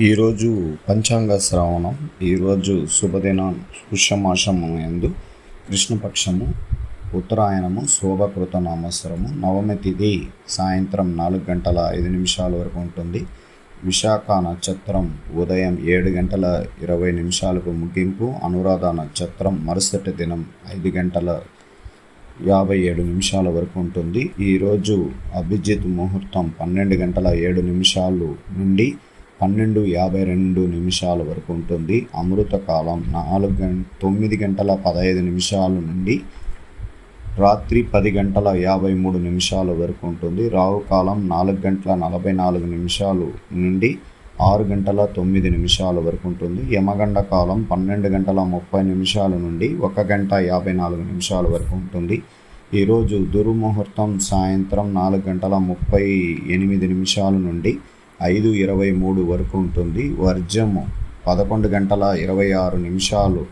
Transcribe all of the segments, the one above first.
ఈరోజు పంచాంగ శ్రవణం ఈరోజు శుభదినం పుష్యమాసము ఎందు కృష్ణపక్షము ఉత్తరాయణము శోభకృత నామస్వరము. నవమి తిథి సాయంత్రం నాలుగు గంటల ఐదు నిమిషాల వరకు ఉంటుంది. విశాఖ నక్షత్రం ఉదయం ఏడు గంటల ఇరవై నిమిషాలకు ముగింపు. అనురాధ నక్షత్రం మరుసటి దినం ఐదు గంటల యాభై ఏడు నిమిషాల వరకు ఉంటుంది. ఈరోజు అభిజిత్ ముహూర్తం పన్నెండు గంటల ఏడు నిమిషాలు నుండి పన్నెండు యాభై రెండు నిమిషాల వరకు ఉంటుంది. అమృత కాలం నాలుగు గం తొమ్మిది గంటల పదహైదు నిమిషాల నుండి రాత్రి పది గంటల యాభై మూడు నిమిషాల వరకు ఉంటుంది. రావు కాలం నాలుగు గంటల నలభై నాలుగు నిమిషాలు నుండి ఆరు గంటల తొమ్మిది నిమిషాల వరకు ఉంటుంది. యమగండ కాలం పన్నెండు గంటల ముప్పై నిమిషాల నుండి ఒక గంట యాభై నాలుగు నిమిషాల వరకు ఉంటుంది. ఈరోజు దుర్ముహూర్తం సాయంత్రం నాలుగు గంటల ముప్పై ఎనిమిది నిమిషాల నుండి ఐదు ఇరవై మూడు వరకు ఉంటుంది. వర్జము పదకొండు గంటల ఇరవై ఆరు నిమిషాలు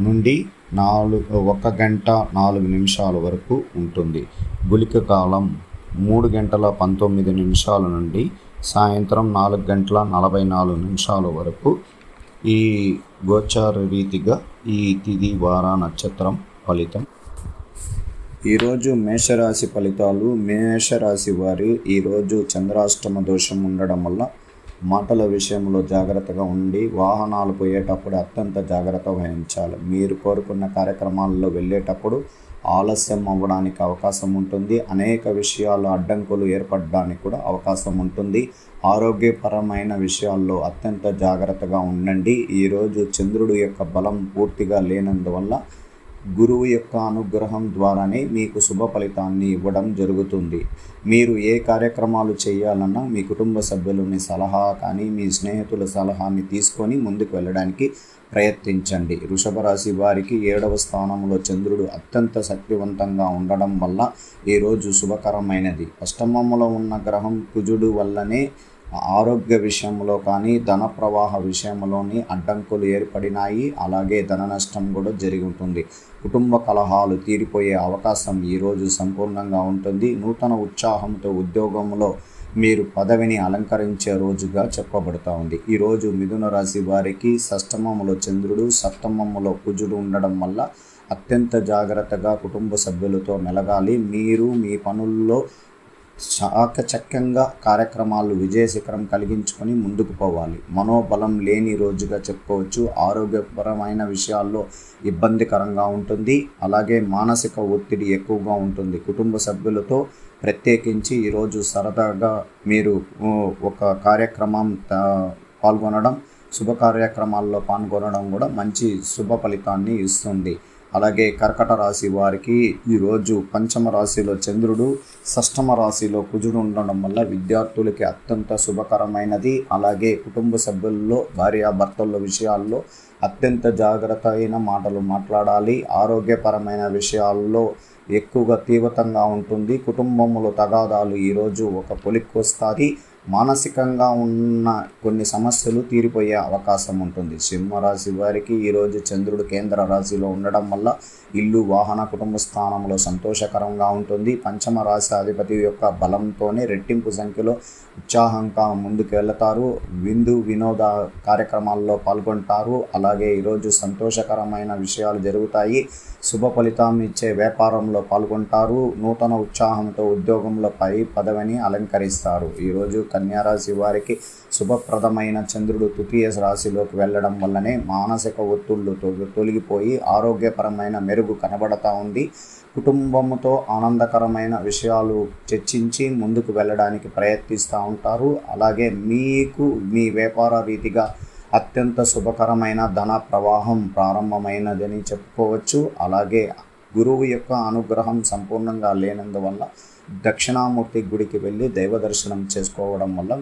నుండి నాలుగు ఒక గంట నాలుగు నిమిషాల వరకు ఉంటుంది. గుళిక కాలం మూడు గంటల పంతొమ్మిది నిమిషాల నుండి సాయంత్రం నాలుగు గంటల నలభై నాలుగు నిమిషాల వరకు. ఈ గోచార రీతిగా ఈ తిథి వార నక్షత్రం ఫలితం ఈరోజు మేషరాశి ఫలితాలు మేషరాశి వారు ఈరోజు చంద్రాష్టమ దోషం ఉండడం వల్ల మాటల విషయంలో జాగ్రత్తగా ఉండి వాహనాలు పోయేటప్పుడు అత్యంత జాగ్రత్త వహించాలి. మీరు కోరుకున్న కార్యక్రమాల్లో వెళ్ళేటప్పుడు ఆలస్యం అవ్వడానికి అవకాశం ఉంటుంది. అనేక విషయాలు అడ్డంకులు ఏర్పడడానికి కూడా అవకాశం ఉంటుంది. ఆరోగ్యపరమైన విషయాల్లో అత్యంత జాగ్రత్తగా ఉండండి. ఈరోజు చంద్రుడు యొక్క బలం పూర్తిగా లేనందువల్ల గురువు యొక్క అనుగ్రహం ద్వారానే మీకు శుభ ఫలితాన్ని ఇవ్వడం జరుగుతుంది. మీరు ఏ కార్యక్రమాలు చేయాలన్నా మీ కుటుంబ సభ్యులని సలహా కానీ మీ స్నేహితుల సలహాని తీసుకొని ముందుకు వెళ్ళడానికి ప్రయత్నించండి. వృషభ రాశి వారికి ఏడవ స్థానంలో చంద్రుడు అత్యంత శక్తివంతంగా ఉండడం వల్ల ఈరోజు శుభకరమైనది. అష్టమంలో ఉన్న గ్రహం కుజుడు వల్లనే ఆరోగ్య విషయంలో కానీ ధన ప్రవాహ విషయంలోని అడ్డంకులు ఏర్పడినాయి. అలాగే ధన నష్టం కూడా జరిగి ఉంటుంది కుటుంబ కలహాలు తీరిపోయే అవకాశం ఈరోజు సంపూర్ణంగా ఉంటుంది. నూతన ఉత్సాహంతో ఉద్యోగంలో మీరు పదవిని అలంకరించే రోజుగా చెప్పబడుతూ ఉంది. ఈరోజు మిథున రాశి వారికి షష్టమములో చంద్రుడు సప్తమములో కుజుడు ఉండడం వల్ల అత్యంత జాగ్రత్తగా కుటుంబ సభ్యులతో మెలగాలి. మీరు మీ పనుల్లో చాకచక్యంగా కార్యక్రమాలు విజయ శిఖరం కలిగించుకొని ముందుకు పోవాలి. మనోబలం లేని రోజుగా చెప్పుకోవచ్చు. ఆరోగ్యపరమైన విషయాల్లో ఇబ్బందికరంగా ఉంటుంది. అలాగే మానసిక ఒత్తిడి ఎక్కువగా ఉంటుంది. కుటుంబ సభ్యులతో ప్రత్యేకించి ఈరోజు సరదాగా మీరు ఒక కార్యక్రమం పాల్గొనడం శుభ కార్యక్రమాల్లో పాల్గొనడం కూడా మంచి శుభ ఫలితాన్ని ఇస్తుంది. అలాగే కర్కట రాశి వారికి ఈరోజు పంచమ రాశిలో చంద్రుడు షష్టమ రాశిలో కుజుడు ఉండడం వల్ల విద్యార్థులకి అత్యంత శుభకరమైనది. అలాగే కుటుంబ సభ్యుల్లో భార్యాభర్తల విషయాల్లో అత్యంత జాగ్రత్త అయిన మాటలు మాట్లాడాలి. ఆరోగ్యపరమైన విషయాల్లో ఎక్కువగా తీవ్రతంగా ఉంటుంది. కుటుంబంలో తగాదాలు ఈరోజు ఒక పొలిక్కొస్తాయి మానసికంగా ఉన్న కొన్ని సమస్యలు తీరిపోయే అవకాశం ఉంటుంది. సింహరాశి వారికి ఈరోజు చంద్రుడు కేంద్ర రాశిలో ఉండడం వల్ల ఇల్లు వాహన కుటుంబ స్థానంలో సంతోషకరంగా ఉంటుంది. పంచమ రాశి అధిపతి యొక్క బలంతోనే రెట్టింపు సంఖ్యలో ఉత్సాహంగా ముందుకు వెళతారు విందు వినోద కార్యక్రమాల్లో పాల్గొంటారు. అలాగే ఈరోజు సంతోషకరమైన విషయాలు జరుగుతాయి. శుభ ఫలితం ఇచ్చే వ్యాపారంలో పాల్గొంటారు. నూతన ఉత్సాహంతో ఉద్యోగంలో పై పదవిని అలంకరిస్తారు. ఈరోజు కన్యారాశి వారికి శుభప్రదమైన చంద్రుడు తృతీయ రాశిలోకి వెళ్ళడం వల్లనే మానసిక ఒత్తిళ్ళు తొలగిపోయి ఆరోగ్యపరమైన మెరుగు కనబడతా ఉంది. కుటుంబముతో ఆనందకరమైన విషయాలు చర్చించి ముందుకు వెళ్ళడానికి ప్రయత్నిస్తూ ఉంటారు. అలాగే మీకు మీ వ్యాపార రీతిగా అత్యంత శుభకరమైన ధన ప్రవాహం ప్రారంభమైనదని చెప్పుకోవచ్చు. అలాగే గురువు యొక్క అనుగ్రహం సంపూర్ణంగా లేనందువల్ల దక్షిణామూర్తి గుడికి వెళ్ళి దైవ దర్శనం చేసుకోవడం వల్ల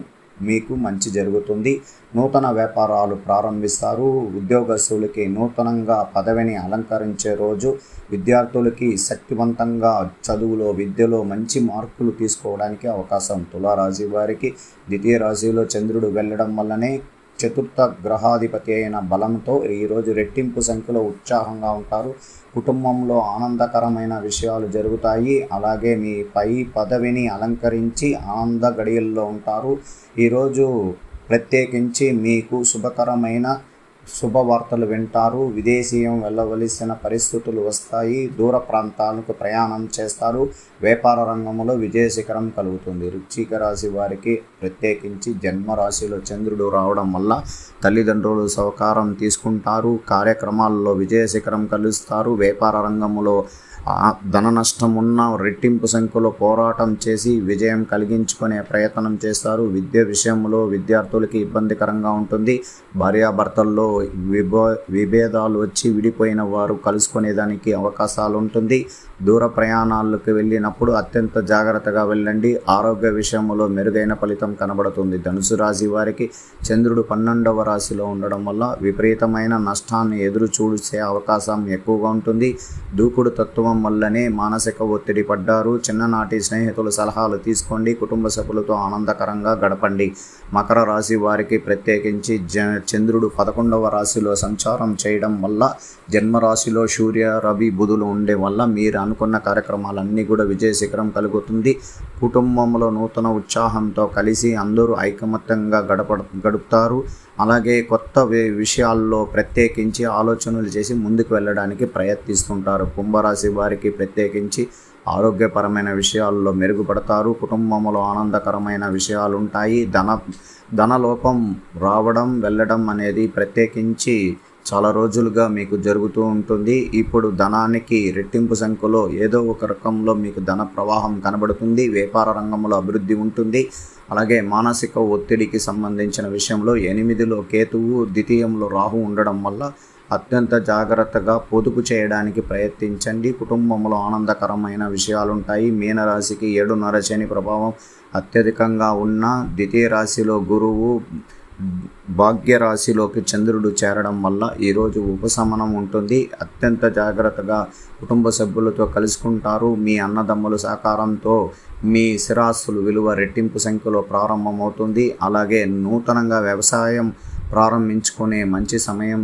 మీకు మంచి జరుగుతుంది. నూతన వ్యాపారాలు ప్రారంభిస్తారు. ఉద్యోగస్తులకి నూతనంగా పదవిని అలంకరించే రోజు విద్యార్థులకి శక్తివంతంగా చదువులో విద్యలో మంచి మార్కులు తీసుకోవడానికి అవకాశం. తులారాశి వారికి ద్వితీయ రాశిలో చంద్రుడు వెళ్ళడం వల్లనే చతుర్థ గ్రహాధిపతి అయిన బలంతో ఈరోజు రెట్టింపు సంఖ్యలో ఉత్సాహంగా ఉంటారు. కుటుంబంలో ఆనందకరమైన విషయాలు జరుగుతాయి. అలాగే మీ పై పదవిని అలంకరించి ఆనంద గడియల్లో ఉంటారు. ఈరోజు ప్రత్యేకించి మీకు శుభకరమైన శుభవార్తలు వింటారు. విదేశీయం వెళ్ళవలసిన పరిస్థితులు వస్తాయి. దూర ప్రాంతాలకు ప్రయాణం చేస్తారు. వ్యాపార రంగంలో విజయశిఖరం కలుగుతుంది. వృశ్చిక రాశి వారికి ప్రత్యేకించి జన్మ రాశిలో చంద్రుడు రావడం వల్ల తల్లిదండ్రులు సహకారం తీసుకుంటారు. కార్యక్రమాల్లో విజయశిఖరం కలుస్తారు. వ్యాపార రంగంలో ధన నష్టం ఉన్న రెట్టింపు సంఖ్యలో పోరాటం చేసి విజయం కలిగించుకునే ప్రయత్నం చేస్తారు. విద్య విషయంలో విద్యార్థులకి ఇబ్బందికరంగా ఉంటుంది. భార్యాభర్తల్లో విభో విభేదాలు వచ్చి విడిపోయిన వారు కలుసుకునేదానికి అవకాశాలు ఉంటుంది దూర ప్రయాణాలకు వెళ్ళినప్పుడు అత్యంత జాగ్రత్తగా వెళ్ళండి. ఆరోగ్య విషయంలో మెరుగైన ఫలితం కనబడుతుంది. ధనుసు రాశి వారికి చంద్రుడు పన్నెండవ రాశిలో ఉండడం వల్ల విపరీతమైన నష్టాన్ని ఎదురు చూసే అవకాశం ఎక్కువగా ఉంటుంది. దూకుడు తత్వం వల్లనే మానసిక ఒత్తిడి పడ్డారు. చిన్ననాటి స్నేహితుల సలహాలు తీసుకోండి. కుటుంబ సభ్యులతో ఆనందకరంగా గడపండి. మకర రాశి వారికి ప్రత్యేకించి జ చంద్రుడు పదకొండవ రాశిలో సంచారం చేయడం వల్ల జన్మరాశిలో సూర్య రవి బుధులు ఉండే వల్ల మీరు అనుకున్న కార్యక్రమాలన్నీ కూడా విజయ శిఖరం కలుగుతుంది. కుటుంబంలో నూతన ఉత్సాహంతో కలిసి అందరూ ఐకమత్యంగా గడప గడుపుతారు. అలాగే కొత్త విషయాల్లో ప్రత్యేకించి ఆలోచనలు చేసి ముందుకు వెళ్ళడానికి ప్రయత్నిస్తుంటారు. కుంభరాశి వారికి ప్రత్యేకించి ఆరోగ్యపరమైన విషయాల్లో మెరుగుపడతారు. కుటుంబంలో ఆనందకరమైన విషయాలు ఉంటాయి ధన ధనలోపం రావడం వెళ్ళడం అనేది ప్రత్యేకించి చాలా రోజులుగా మీకు జరుగుతూ ఉంటుంది. ఇప్పుడు ధనానికి రెట్టింపు సంఖ్యలో ఏదో ఒక రకంలో మీకు ధన ప్రవాహం కనబడుతుంది. వ్యాపార రంగంలో అభివృద్ధి ఉంటుంది. అలాగే మానసిక ఒత్తిడికి సంబంధించిన విషయంలో ఎనిమిదిలో కేతువు ద్వితీయంలో రాహు ఉండడం వల్ల అత్యంత జాగ్రత్తగా పొదుపు చేయడానికి ప్రయత్నించండి. కుటుంబంలో ఆనందకరమైన విషయాలుంటాయి. మీనరాశికి ఏడున్నర శని ప్రభావం అత్యధికంగా ఉన్న ద్వితీయ రాశిలో గురువు భాగ్యరాశిలోకి చంద్రుడు చేరడం వల్ల ఈరోజు ఉపశమనం ఉంటుంది. అత్యంత జాగ్రత్తగా కుటుంబ సభ్యులతో కలుసుకుంటారు. మీ అన్నదమ్ముల సహకారంతో మీ స్థిరాస్తులు విలువ రెట్టింపు సంఖ్యలో ప్రారంభమవుతుంది. అలాగే నూతనంగా వ్యవసాయం ప్రారంభించుకునే మంచి సమయం